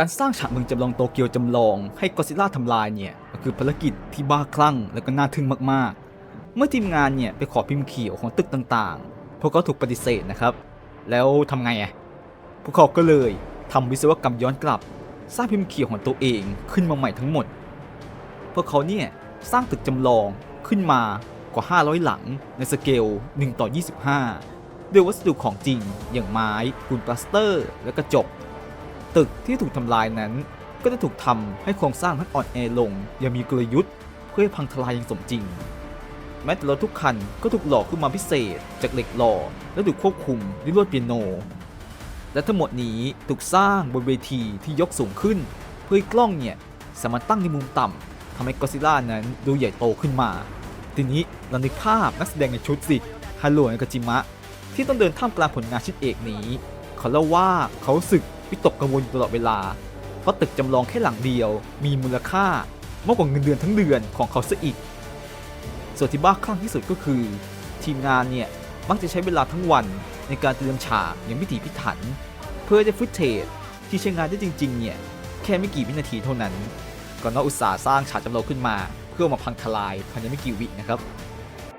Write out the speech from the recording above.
การสร้างฉากเมืองจำลองโตเกียวจำลองให้กอซิล่าทำลายเนี่ยก็คือภารกิจที่บ้าคลั่งและก็น่าทึ่งมากๆ เมื่อทีมงานเนี่ยไปขอพิมพ์เขียวของตึกต่างๆ พวกเขาถูกปฏิเสธนะครับ แล้วทำไงอะพวกเขาก็เลยทำวิศวกรรมย้อนกลับ สร้างพิมพ์เขียวของตัวเองขึ้นมาใหม่ทั้งหมด พวกเขาเนี่ยสร้างตึกจำลองขึ้นมากว่า 500 หลังในสเกล 1 ต่อ 25 ด้วยวัสดุของจริงอย่างไม้ปูนปลาสเตอร์ และกระจก ตึกที่ถูกทำลายนั้น ก็จะถูกทำให้โครงสร้างนั้นอ่อนแอลงอย่างมีกลยุทธ์ เพื่อให้พังทลายอย่างสมจริง แม้แต่รถทุกคันก็ถูกหล่อขึ้นมาพิเศษ จากเหล็กหล่อและถูกควบคุมด้วยลวดเปียโน และทั้งหมดนี้ถูกสร้างบนเวทีที่ยกสูงขึ้น เพื่อให้กล้องเนี่ยสามารถตั้งในมุมต่ำทำให้กอซิล่านั้นดูใหญ่โตขึ้นมา ทีนี้เรานึกภาพนักแสดงในชุดสิฮารุและกาจิมะที่ต้องเดินท่ามกลางผลงานชิ้นเอกนี้ เขาเล่าว่าเขาสึก วิตกกังวลอยู่ตลอดเวลา เพราะตึกจำลองแค่หลังเดียว มีมูลค่ามากกว่าเงินเดือนทั้งเดือนของเขาซะอีก ส่วนที่บ้าคลั่งที่สุดก็คือ ทีมงานเนี่ย มักจะใช้เวลาทั้งวันในการเตรียมฉากอย่างพิถีพิถัน เพื่อให้ได้ฟุตเทจที่ใช้งานได้จริง ๆ เนี่ย แค่ไม่กี่วินาทีเท่านั้น ก่อนนอกอุตสาห์สร้างฉากจำลองขึ้นมา เพื่อมาพังทลายภายในไม่กี่วินะครับ